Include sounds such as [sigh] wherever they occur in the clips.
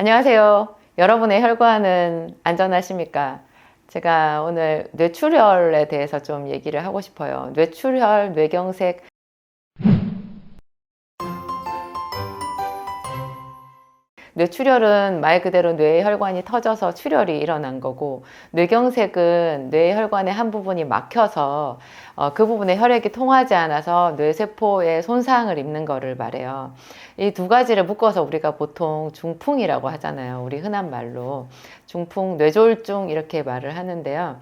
안녕하세요. 여러분의 혈관은 안전하십니까? 제가 오늘 뇌출혈에 대해서 좀 얘기를 하고 싶어요. 뇌출혈, 뇌경색. 뇌출혈은 말 그대로 뇌의 혈관이 터져서 출혈이 일어난 거고 뇌경색은 뇌의 혈관의 한 부분이 막혀서 어, 그 부분에 혈액이 통하지 않아서 뇌세포에 손상을 입는 거를 말해요. 이 두 가지를 묶어서 우리가 보통 중풍이라고 하잖아요. 우리 흔한 말로 중풍, 뇌졸중 이렇게 말을 하는데요.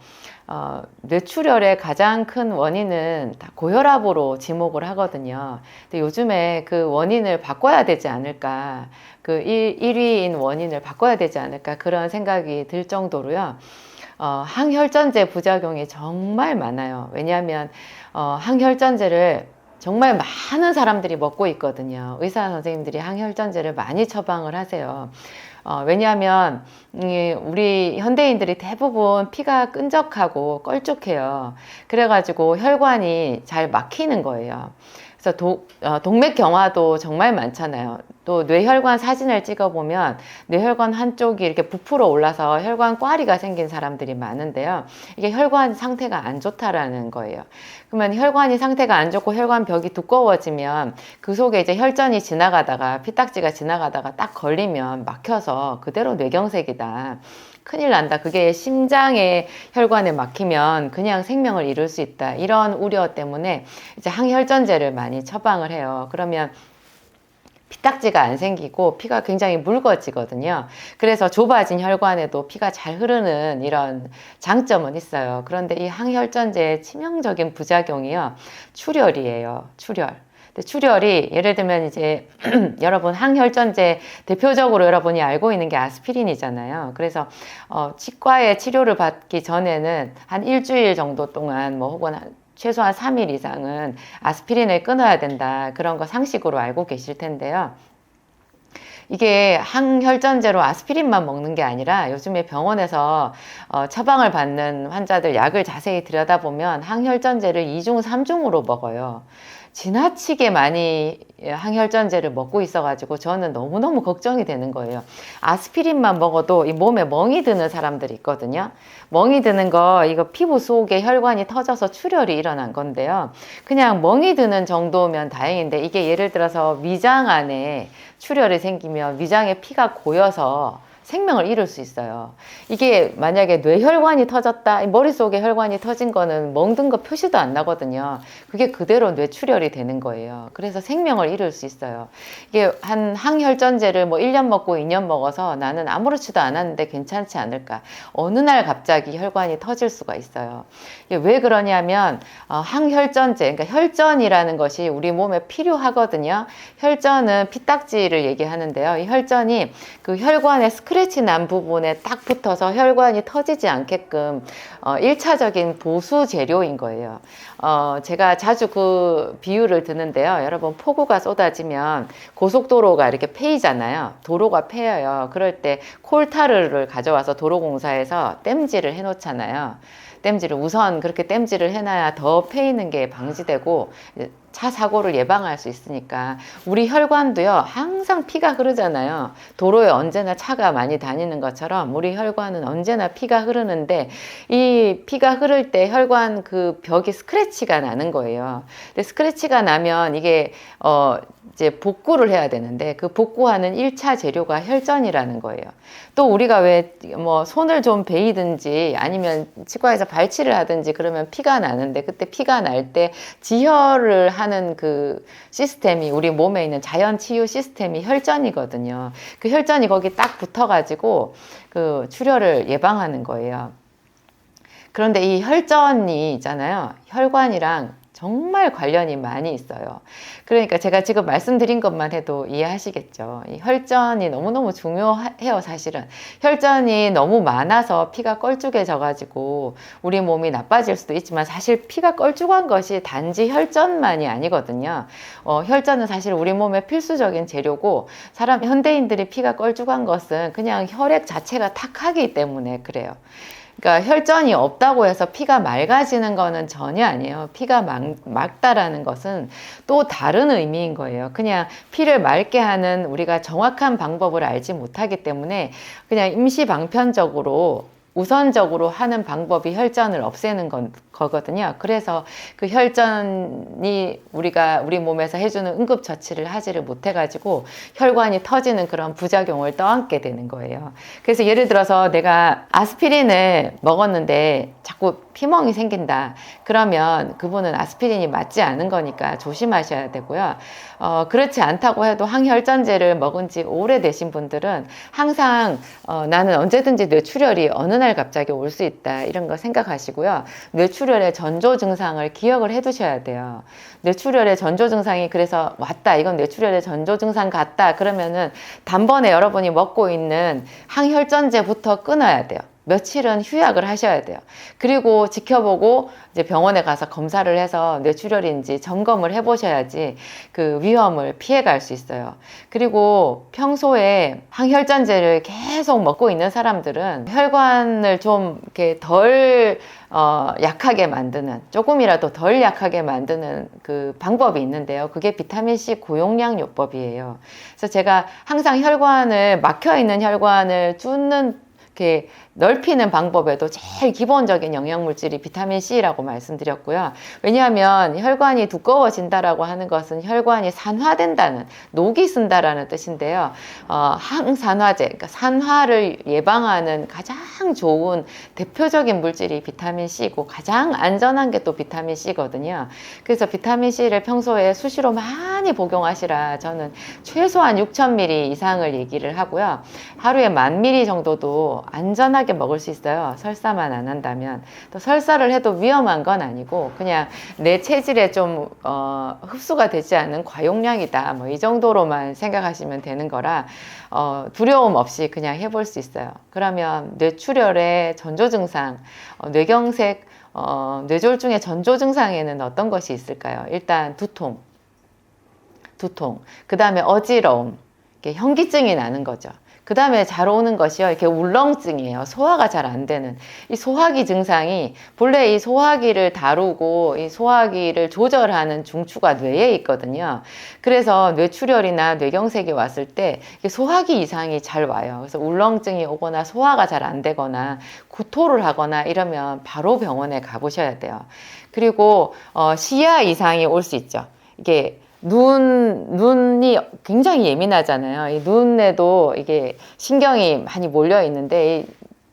어, 뇌출혈의 가장 큰 원인은 다 고혈압으로 지목을 하거든요. 근데 요즘에 그 원인을 바꿔야 되지 않을까. 그 1, 1위인 원인을 바꿔야 되지 않을까. 그런 생각이 들 정도로요. 어, 항혈전제 부작용이 정말 많아요. 왜냐하면 어, 항혈전제를 정말 많은 사람들이 먹고 있거든요. 의사 선생님들이 항혈전제를 많이 처방을 하세요. 어, 왜냐하면 우리 현대인들이 대부분 피가 끈적하고 껄쭉해요. 그래가지고 혈관이 잘 막히는 거예요. 그래서 도, 어, 동맥 경화도 정말 많잖아요. 또 뇌혈관 사진을 찍어보면 뇌혈관 한쪽이 이렇게 부풀어 올라서 혈관 꽈리가 생긴 사람들이 많은데요. 이게 혈관 상태가 안 좋다라는 거예요. 그러면 혈관이 상태가 안 좋고 혈관 벽이 두꺼워지면 그 속에 이제 혈전이 지나가다가 피딱지가 지나가다가 딱 걸리면 막혀서 그대로 뇌경색이다. 큰일 난다. 그게 심장의 혈관에 막히면 그냥 생명을 잃을 수 있다. 이런 우려 때문에 이제 항혈전제를 많이 처방을 해요. 그러면 피딱지가 안 생기고 피가 굉장히 묽어지거든요. 그래서 좁아진 혈관에도 피가 잘 흐르는 이런 장점은 있어요. 그런데 이 항혈전제의 치명적인 부작용이요. 출혈이에요. 출혈. 출혈이 예를 들면 이제 [clears throat] 여러분 항혈전제 대표적으로 여러분이 알고 있는 게 아스피린이잖아요. 그래서 어, 치과의 치료를 받기 전에는 한 일주일 정도 동안 뭐 혹은 최소한 3일 이상은 아스피린을 끊어야 된다. 그런 거 상식으로 알고 계실 텐데요. 이게 항혈전제로 아스피린만 먹는 게 아니라 요즘에 병원에서 어, 처방을 받는 환자들 약을 자세히 들여다보면 항혈전제를 2중, 3중으로 먹어요. 지나치게 많이 항혈전제를 먹고 있어가지고 저는 너무너무 걱정이 되는 거예요. 아스피린만 먹어도 이 몸에 멍이 드는 사람들이 있거든요. 멍이 드는 거 이거 피부 속에 혈관이 터져서 출혈이 일어난 건데요. 그냥 멍이 드는 정도면 다행인데 이게 예를 들어서 위장 안에 출혈이 생기면 위장에 피가 고여서 생명을 잃을 수 있어요. 이게 만약에 뇌혈관이 터졌다, 머릿속에 혈관이 터진 거는 멍든 거 표시도 안 나거든요. 그게 그대로 뇌출혈이 되는 거예요. 그래서 생명을 잃을 수 있어요. 이게 한 항혈전제를 뭐 1년 먹고 2년 먹어서 나는 아무렇지도 않았는데 괜찮지 않을까. 어느 날 갑자기 혈관이 터질 수가 있어요. 왜 그러냐면 어, 항혈전제, 그러니까 혈전이라는 것이 우리 몸에 필요하거든요. 혈전은 피딱지를 얘기하는데요. 이 혈전이 그 혈관의 스크린 스크래치 난 부분에 딱 붙어서 혈관이 터지지 않게끔 어, 1차적인 보수 재료인 거예요. 어, 제가 자주 그 비유를 드는데요. 여러분 폭우가 쏟아지면 고속도로가 이렇게 패이잖아요. 도로가 패여요. 그럴 때 콜타르를 가져와서 도로공사에서 땜질을 해놓잖아요. 땜질을 우선 그렇게 땜질을 해놔야 더 패이는 게 방지되고 차 사고를 예방할 수 있으니까. 우리 혈관도요 항상 피가 흐르잖아요. 도로에 언제나 차가 많이 다니는 것처럼 우리 혈관은 언제나 피가 흐르는데 이 피가 흐를 때 혈관 그 벽이 스크래치가 나는 거예요. 근데 스크래치가 나면 이게 어 이제 복구를 해야 되는데 그 복구하는 1차 재료가 혈전이라는 거예요. 또 우리가 왜 뭐 손을 좀 베이든지 아니면 치과에서 발치를 하든지 그러면 피가 나는데 그때 피가 날 때 지혈을 하는 그 시스템이 우리 몸에 있는 자연 치유 시스템이 혈전이거든요. 그 혈전이 거기 딱 붙어가지고 그 출혈을 예방하는 거예요. 그런데 이 혈전이 있잖아요. 혈관이랑 정말 관련이 많이 있어요. 그러니까 제가 지금 말씀드린 것만 해도 이해하시겠죠. 이 혈전이 너무너무 중요해요, 사실은. 혈전이 너무 많아서 피가 껄쭉해져가지고 우리 몸이 나빠질 수도 있지만 사실 피가 껄쭉한 것이 단지 혈전만이 아니거든요. 어, 혈전은 사실 우리 몸의 필수적인 재료고 사람, 현대인들이 피가 껄쭉한 것은 그냥 혈액 자체가 탁하기 때문에 그래요. 그러니까 혈전이 없다고 해서 피가 맑아지는 거는 전혀 아니에요. 피가 막, 맑다라는 것은 또 다른 의미인 거예요. 그냥 피를 맑게 하는 우리가 정확한 방법을 알지 못하기 때문에 그냥 임시 방편적으로 우선적으로 하는 방법이 혈전을 없애는 건, 거거든요. 그래서 그 혈전이 우리가 우리 몸에서 해주는 응급처치를 하지를 못해가지고 혈관이 터지는 그런 부작용을 떠안게 되는 거예요. 그래서 예를 들어서 내가 아스피린을 먹었는데 자꾸 피멍이 생긴다. 그러면 그분은 아스피린이 맞지 않은 거니까 조심하셔야 되고요. 어, 그렇지 않다고 해도 항혈전제를 먹은 지 오래되신 분들은 항상 어, 나는 언제든지 뇌출혈이 어느 날 갑자기 올 수 있다. 이런 거 생각하시고요. 뇌출혈의 전조 증상을 기억을 해 두셔야 돼요. 뇌출혈의 전조 증상이 그래서 왔다. 이건 뇌출혈의 전조 증상 같다. 그러면은 단번에 여러분이 먹고 있는 항혈전제부터 끊어야 돼요. 며칠은 휴약을 하셔야 돼요. 그리고 지켜보고 이제 병원에 가서 검사를 해서 뇌출혈인지 점검을 해보셔야지 그 위험을 피해갈 수 있어요. 그리고 평소에 항혈전제를 계속 먹고 있는 사람들은 혈관을 좀 이렇게 덜 어, 약하게 만드는 조금이라도 덜 약하게 만드는 그 방법이 있는데요. 그게 비타민 C 고용량 요법이에요. 그래서 제가 항상 혈관을 막혀 있는 혈관을 뚫는 이렇게 넓히는 방법에도 제일 기본적인 영양물질이 비타민 C라고 말씀드렸고요. 왜냐하면 혈관이 두꺼워진다라고 하는 것은 혈관이 산화된다는 녹이 쓴다라는 뜻인데요. 어, 항산화제, 그러니까 산화를 예방하는 가장 좋은 대표적인 물질이 비타민 C고 가장 안전한 게 또 비타민 C거든요. 그래서 비타민 C를 평소에 수시로 많이 복용하시라 저는 최소한 6,000ml 이상을 얘기를 하고요. 하루에 만 ml 정도도 안전하게 먹을 수 있어요. 설사만 안 한다면. 또 설사를 해도 위험한 건 아니고 그냥 내 체질에 좀 어, 흡수가 되지 않는 과용량이다. 뭐 이 정도로만 생각하시면 되는 거라 어, 두려움 없이 그냥 해볼 수 있어요. 그러면 뇌출혈의 전조 증상, 어, 뇌경색, 어, 뇌졸중의 전조 증상에는 어떤 것이 있을까요? 일단 두통, 두통, 그 다음에 어지러움, 현기증이 나는 거죠. 그 다음에 잘 오는 것이요. 이렇게 울렁증이에요. 소화가 잘 안 되는. 이 소화기 증상이, 본래 이 소화기를 다루고 이 소화기를 조절하는 중추가 뇌에 있거든요. 그래서 뇌출혈이나 뇌경색이 왔을 때 소화기 이상이 잘 와요. 그래서 울렁증이 오거나 소화가 잘 안 되거나 구토를 하거나 이러면 바로 병원에 가보셔야 돼요. 그리고 어, 시야 이상이 올 수 있죠. 이게 눈, 눈이 굉장히 예민하잖아요. 이 눈에도 이게 신경이 많이 몰려 있는데,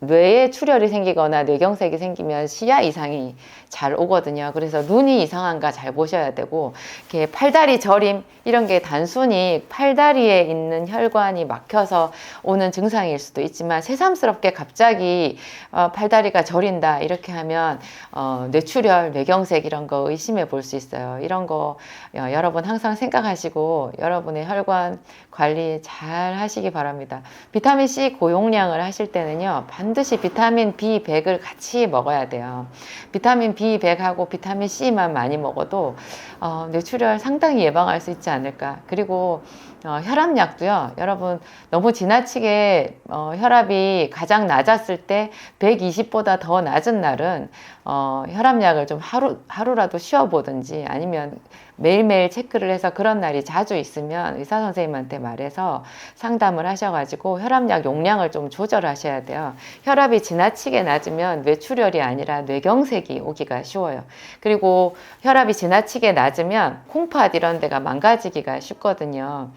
뇌에 출혈이 생기거나 뇌경색이 생기면 시야 이상이 잘 오거든요. 그래서 눈이 이상한가 잘 보셔야 되고, 이렇게 팔다리 저림 이런 게 단순히 팔다리에 있는 혈관이 막혀서 오는 증상일 수도 있지만 새삼스럽게 갑자기 어, 팔다리가 저린다 이렇게 하면 어, 뇌출혈, 뇌경색 이런 거 의심해 볼 수 있어요. 이런 거 어, 여러분 항상 생각하시고 여러분의 혈관 관리 잘 하시기 바랍니다. 비타민 C 고용량을 하실 때는요 반 드시 비타민 B100을 같이 먹어야 돼요. 비타민 B100하고 비타민 C만 많이 먹어도 어, 뇌출혈 상당히 예방할 수 있지 않을까. 그리고 어, 혈압약도요, 여러분 너무 지나치게 어, 혈압이 가장 낮았을 때 120보다 더 낮은 날은 어, 혈압약을 좀 하루 하루라도 쉬어 보든지 아니면 매일매일 체크를 해서 그런 날이 자주 있으면 의사 선생님한테 말해서 상담을 하셔가지고 혈압약 용량을 좀 조절하셔야 돼요. 혈압이 지나치게 낮으면 뇌출혈이 아니라 뇌경색이 오기가 쉬워요. 그리고 혈압이 지나치게 낮으면 콩팥 이런 데가 망가지기가 쉽거든요.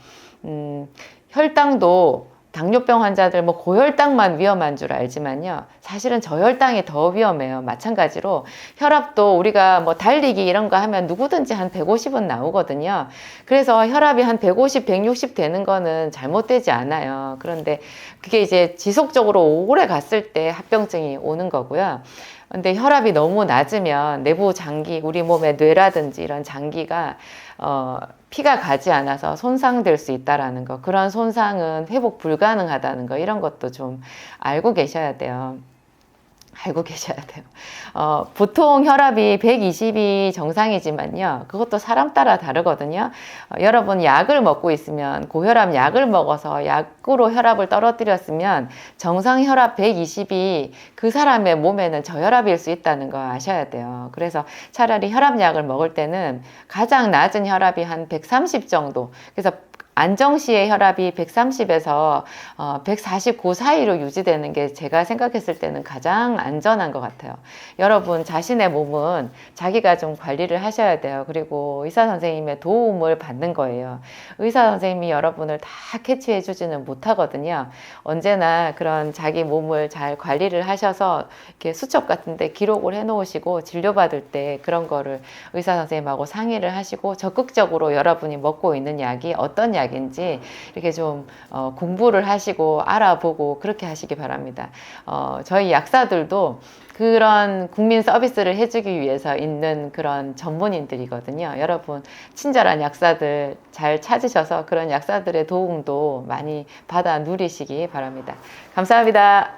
음, 혈당도 당뇨병 환자들 뭐 고혈당만 위험한 줄 알지만요. 사실은 저혈당이 더 위험해요. 마찬가지로 혈압도 우리가 뭐 달리기 이런 거 하면 누구든지 한 150은 나오거든요. 그래서 혈압이 한 150, 160 되는 거는 잘못되지 않아요. 그런데 그게 이제 지속적으로 오래 갔을 때 합병증이 오는 거고요. 근데 혈압이 너무 낮으면 내부 장기, 우리 몸의 뇌라든지 이런 장기가 어, 피가 가지 않아서 손상될 수 있다라는 거, 그런 손상은 회복 불가능하다는 거, 이런 것도 좀 알고 계셔야 돼요. 알고 계셔야 돼요. 어, 보통 혈압이 120이 정상이지만요. 그것도 사람 따라 다르거든요. 어, 여러분 약을 먹고 있으면 고혈압 약을 먹어서 약으로 혈압을 떨어뜨렸으면 정상 혈압 120이 그 사람의 몸에는 저혈압일 수 있다는 거 아셔야 돼요. 그래서 차라리 혈압약을 먹을 때는 가장 낮은 혈압이 한 130 정도. 그래서 안정시의 혈압이 130에서 어, 149 사이로 유지되는 게 제가 생각했을 때는 가장 안전한 것 같아요. 여러분 자신의 몸은 자기가 좀 관리를 하셔야 돼요. 그리고 의사 선생님의 도움을 받는 거예요. 의사 선생님이 여러분을 다 캐치해 주지는 못하거든요. 언제나 그런 자기 몸을 잘 관리를 하셔서 이렇게 수첩 같은데 기록을 해 놓으시고 진료받을 때 그런 거를 의사 선생님하고 상의를 하시고 적극적으로 여러분이 먹고 있는 약이 어떤 약 인지 이렇게 좀 어, 공부를 하시고 알아보고 그렇게 하시기 바랍니다. 어, 저희 약사들도 그런 국민 서비스를 해주기 위해서 있는 그런 전문인들이거든요. 여러분, 친절한 약사들 잘 찾으셔서 그런 약사들의 도움도 많이 받아 누리시기 바랍니다. 감사합니다.